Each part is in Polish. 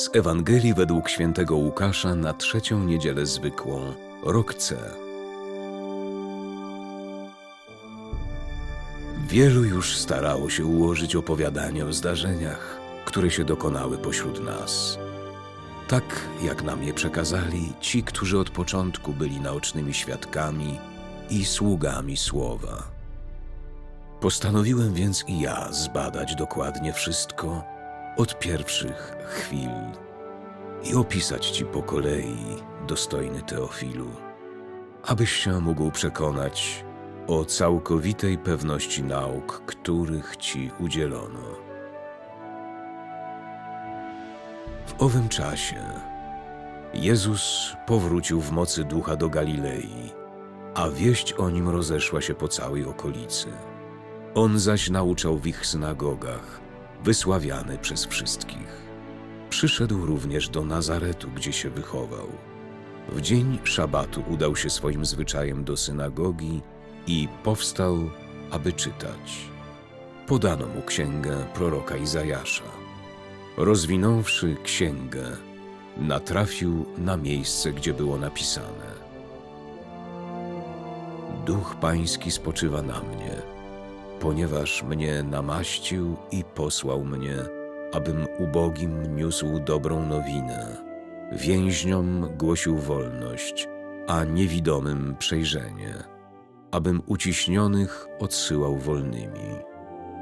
Z Ewangelii według świętego Łukasza na trzecią niedzielę zwykłą, rok C. Wielu już starało się ułożyć opowiadanie o zdarzeniach, które się dokonały pośród nas. Tak jak nam je przekazali ci, którzy od początku byli naocznymi świadkami i sługami słowa. Postanowiłem więc i ja zbadać dokładnie wszystko od pierwszych chwil i opisać ci po kolei, dostojny Teofilu, abyś się mógł przekonać o całkowitej pewności nauk, których ci udzielono. W owym czasie Jezus powrócił w mocy ducha do Galilei, a wieść o nim rozeszła się po całej okolicy. On zaś nauczał w ich synagogach, wysławiany przez wszystkich. Przyszedł również do Nazaretu, gdzie się wychował. W dzień szabatu udał się swoim zwyczajem do synagogi i powstał, aby czytać. Podano mu księgę proroka Izajasza. Rozwinąwszy księgę, natrafił na miejsce, gdzie było napisane: Duch Pański spoczywa na mnie, ponieważ mnie namaścił i posłał mnie, abym ubogim niósł dobrą nowinę, więźniom głosił wolność, a niewidomym przejrzenie, abym uciśnionych odsyłał wolnymi,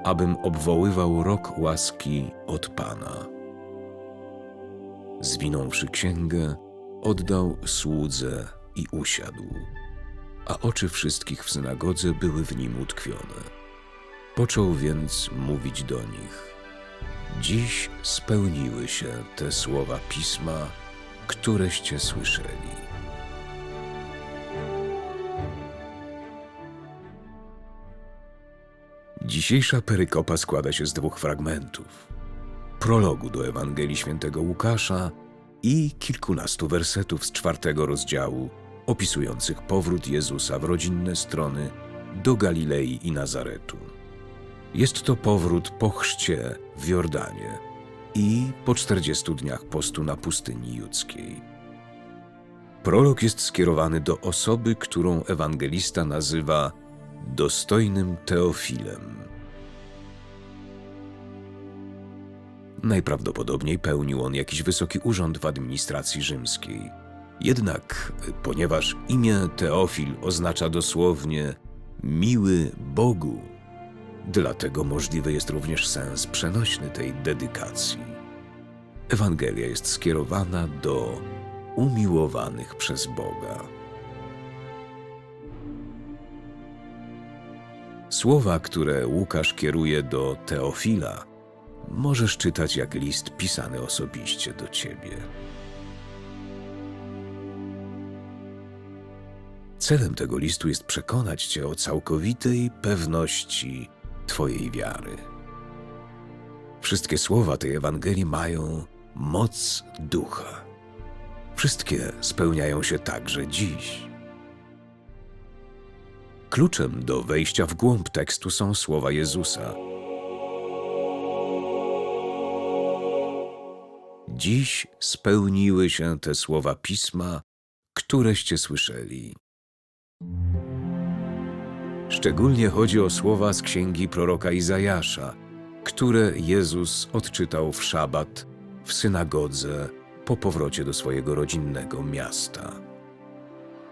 abym obwoływał rok łaski od Pana. Zwinąwszy księgę, oddał słudze i usiadł, a oczy wszystkich w synagodze były w nim utkwione. Począł więc mówić do nich. Dziś spełniły się te słowa pisma, któreście słyszeli. Dzisiejsza perykopa składa się z dwóch fragmentów: prologu do Ewangelii Świętego Łukasza i kilkunastu wersetów z czwartego rozdziału, opisujących powrót Jezusa w rodzinne strony do Galilei i Nazaretu. Jest to powrót po chrzcie w Jordanie i po 40 dniach postu na pustyni judzkiej. Prolog jest skierowany do osoby, którą ewangelista nazywa dostojnym Teofilem. Najprawdopodobniej pełnił on jakiś wysoki urząd w administracji rzymskiej. Jednak, ponieważ imię Teofil oznacza dosłownie miły Bogu, Dlatego możliwy jest również sens przenośny tej dedykacji. Ewangelia jest skierowana do umiłowanych przez Boga. Słowa, które Łukasz kieruje do Teofila, możesz czytać jak list pisany osobiście do ciebie. Celem tego listu jest przekonać cię o całkowitej pewności Twojej wiary. Wszystkie słowa tej Ewangelii mają moc ducha. Wszystkie spełniają się także dziś. Kluczem do wejścia w głąb tekstu są słowa Jezusa. Dziś spełniły się te słowa pisma, któreście słyszeli. Szczególnie chodzi o słowa z księgi proroka Izajasza, które Jezus odczytał w szabat w synagodze po powrocie do swojego rodzinnego miasta.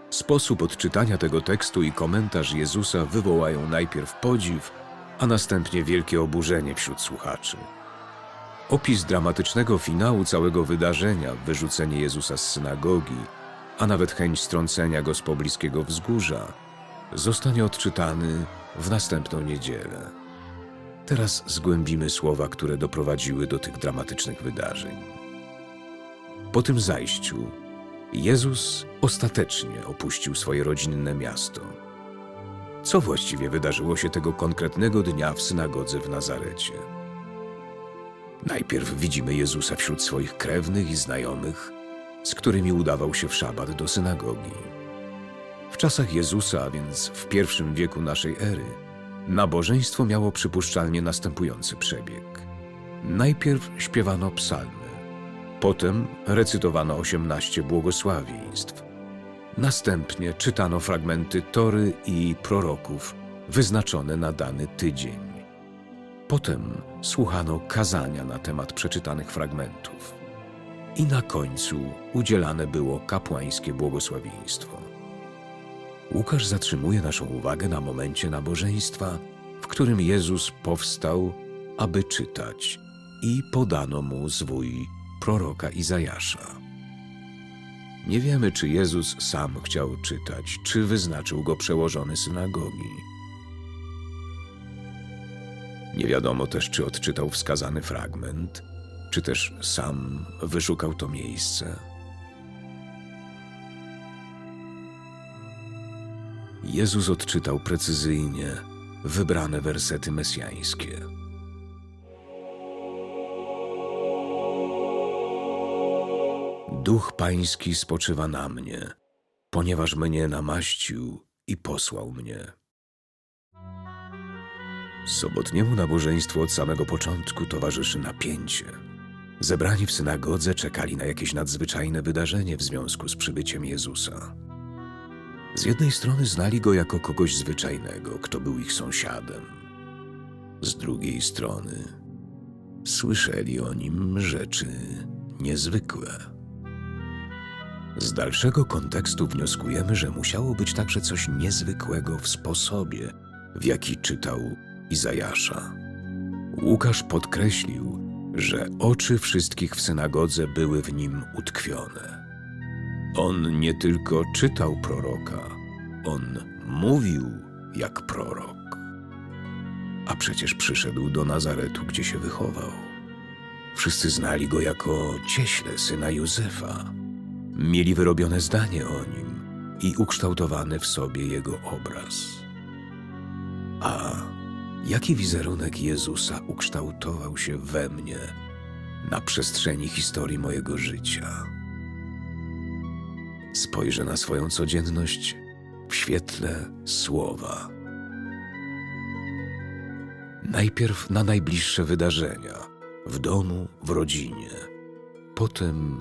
Sposób odczytania tego tekstu i komentarz Jezusa wywołają najpierw podziw, a następnie wielkie oburzenie wśród słuchaczy. Opis dramatycznego finału całego wydarzenia, wyrzucenie Jezusa z synagogi, a nawet chęć strącenia go z pobliskiego wzgórza, zostanie odczytany w następną niedzielę. Teraz zgłębimy słowa, które doprowadziły do tych dramatycznych wydarzeń. Po tym zajściu Jezus ostatecznie opuścił swoje rodzinne miasto. Co właściwie wydarzyło się tego konkretnego dnia w synagodze w Nazarecie? Najpierw widzimy Jezusa wśród swoich krewnych i znajomych, z którymi udawał się w szabat do synagogi. W czasach Jezusa, a więc w pierwszym wieku naszej ery, nabożeństwo miało przypuszczalnie następujący przebieg. Najpierw śpiewano psalmy, Potem recytowano osiemnaście błogosławieństw. Następnie czytano fragmenty Tory i proroków wyznaczone na dany tydzień. Potem słuchano kazania na temat przeczytanych fragmentów. I na końcu udzielane było kapłańskie błogosławieństwo. Łukasz zatrzymuje naszą uwagę na momencie nabożeństwa, w którym Jezus powstał, aby czytać, i podano mu zwój proroka Izajasza. Nie wiemy, czy Jezus sam chciał czytać, czy wyznaczył go przełożony synagogi. Nie wiadomo też, czy odczytał wskazany fragment, czy też sam wyszukał to miejsce. Jezus odczytał precyzyjnie wybrane wersety mesjańskie. Duch Pański spoczywa na mnie, ponieważ mnie namaścił i posłał mnie. Sobotniemu nabożeństwu od samego początku towarzyszy napięcie. Zebrani w synagodze czekali na jakieś nadzwyczajne wydarzenie w związku z przybyciem Jezusa. Z jednej strony znali go jako kogoś zwyczajnego, kto był ich sąsiadem. Z drugiej strony słyszeli o nim rzeczy niezwykłe. Z dalszego kontekstu wnioskujemy, że musiało być także coś niezwykłego w sposobie, w jaki czytał Izajasza. Łukasz podkreślił, że oczy wszystkich w synagodze były w nim utkwione. On nie tylko czytał proroka, on mówił jak prorok. A przecież przyszedł do Nazaretu, gdzie się wychował. Wszyscy znali go jako cieśle syna Józefa. Mieli wyrobione zdanie o nim i ukształtowany w sobie jego obraz. A jaki wizerunek Jezusa ukształtował się we mnie na przestrzeni historii mojego życia? Spojrzę na swoją codzienność w świetle słowa. Najpierw na najbliższe wydarzenia w domu, w rodzinie, potem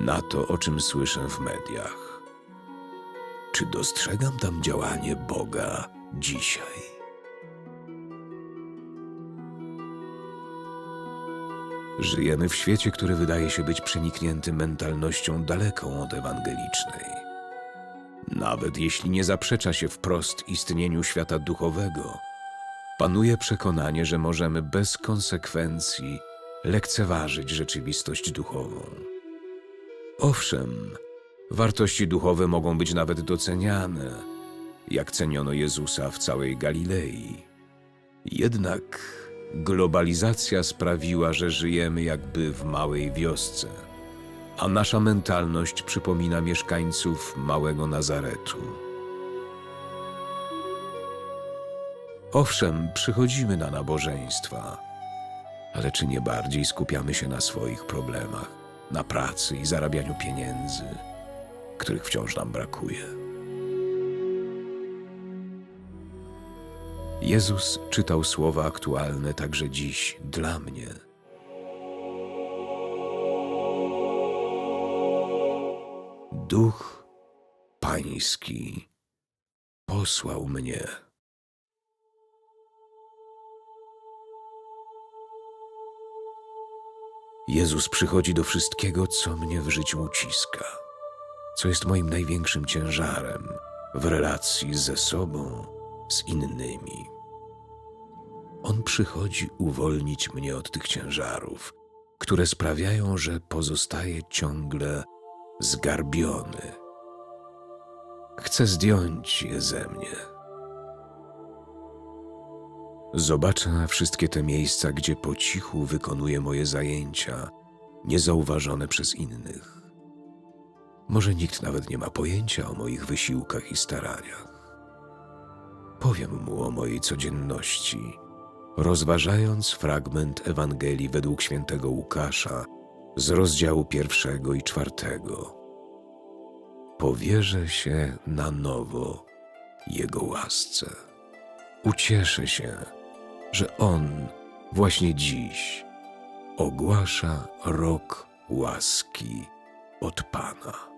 na to, o czym słyszę w mediach. Czy dostrzegam tam działanie Boga dzisiaj? Żyjemy w świecie, który wydaje się być przeniknięty mentalnością daleką od ewangelicznej. Nawet jeśli nie zaprzecza się wprost istnieniu świata duchowego, panuje przekonanie, że możemy bez konsekwencji lekceważyć rzeczywistość duchową. Owszem, wartości duchowe mogą być nawet doceniane, jak ceniono Jezusa w całej Galilei. Jednak globalizacja sprawiła, że żyjemy jakby w małej wiosce, a nasza mentalność przypomina mieszkańców małego Nazaretu. Owszem, przychodzimy na nabożeństwa, ale czy nie bardziej skupiamy się na swoich problemach, na pracy i zarabianiu pieniędzy, których wciąż nam brakuje? Jezus czytał słowa aktualne także dziś dla mnie. Duch Pański posłał mnie. Jezus przychodzi do wszystkiego, co mnie w życiu uciska, co jest moim największym ciężarem w relacji ze sobą, z innymi. On przychodzi uwolnić mnie od tych ciężarów, które sprawiają, że pozostaję ciągle zgarbiony. Chcę zdjąć je ze mnie. Zobaczę wszystkie te miejsca, gdzie po cichu wykonuję moje zajęcia, niezauważone przez innych. Może nikt nawet nie ma pojęcia o moich wysiłkach i staraniach. Powiem mu o mojej codzienności, rozważając fragment Ewangelii według świętego Łukasza z rozdziału pierwszego i czwartego. Powierzę się na nowo Jego łasce. Ucieszę się, że On właśnie dziś ogłasza rok łaski od Pana.